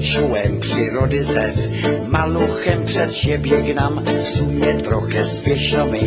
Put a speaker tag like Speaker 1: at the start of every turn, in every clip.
Speaker 1: czułem przyrody zew. Maluchem przed siebie gnam, w sumie trochę zwieśnomy,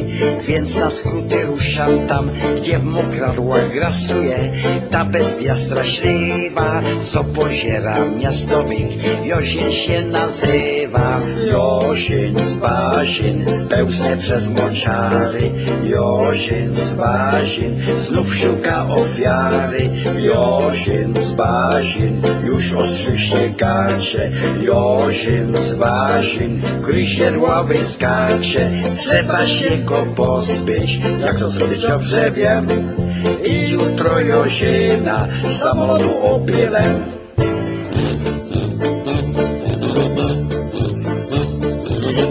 Speaker 1: więc na skróty ruszam tam, gdzie w mokradłach grasuje ta bestia straszliwa, co poziera miastowych. Jozin się nazywa, Jozin z bazin, pełzne przez moczary. Jozin z bazin, znów szuka ofiary. Jozin z bazin, już ostrzy gacie. Jozin z bazin, gryzie dławy skacze. Trzeba się go pozbyć, jak to zrobić dobrze wiem. I jutro Jozina samolotu opielem.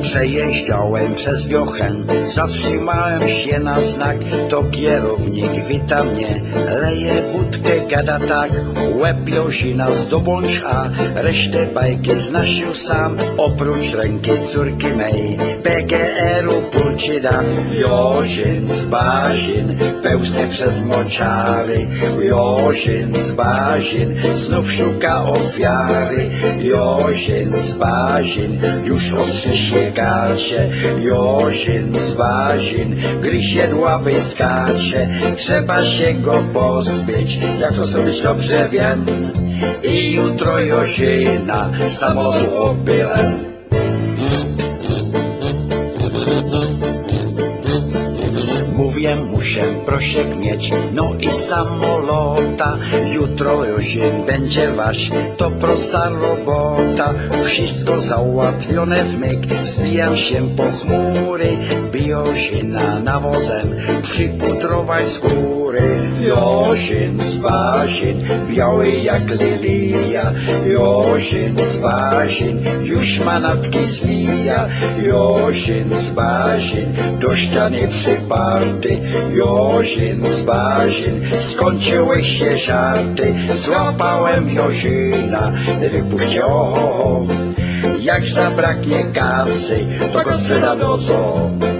Speaker 1: Przejeździałem przez wiochę, zatrzymałem się na znak, to kierownik wita mnie, leje wódkę, gada tak, łeb Jozina zdobądź, a resztę bajki znasz już sam, oprócz ręki córki mej, PGR-u pulci dam. Jozin z bazin, pełznie przez moczary, Jozin z bazin, znów szuka ofiary, Jozin z bazin, już ostrzy się gacie, Jozin z bazin, gryzie dławy skacze, trzeba się go pozbyć, jak to zrobić dobrze wiem, i jutro Jozina samolotu opylem. Mluvím mušem, prošek měč, no i samolota. Jutro už benže vaš, to prostá robota. Všechno zauvat v mig, zbijam všem pochmury. Biožina navozem, připudrovaj skóry. Jožin spážin, biały jak lilia. Jožin spážin, juž ma natki svíja, Jožin spážin, došťany připár. Przyparty, Jozin z bazin, skończyły się żarty, złapałem Jozina, wypuśćcie oho, jak zabraknie kasy, to go sprzedam do zoo.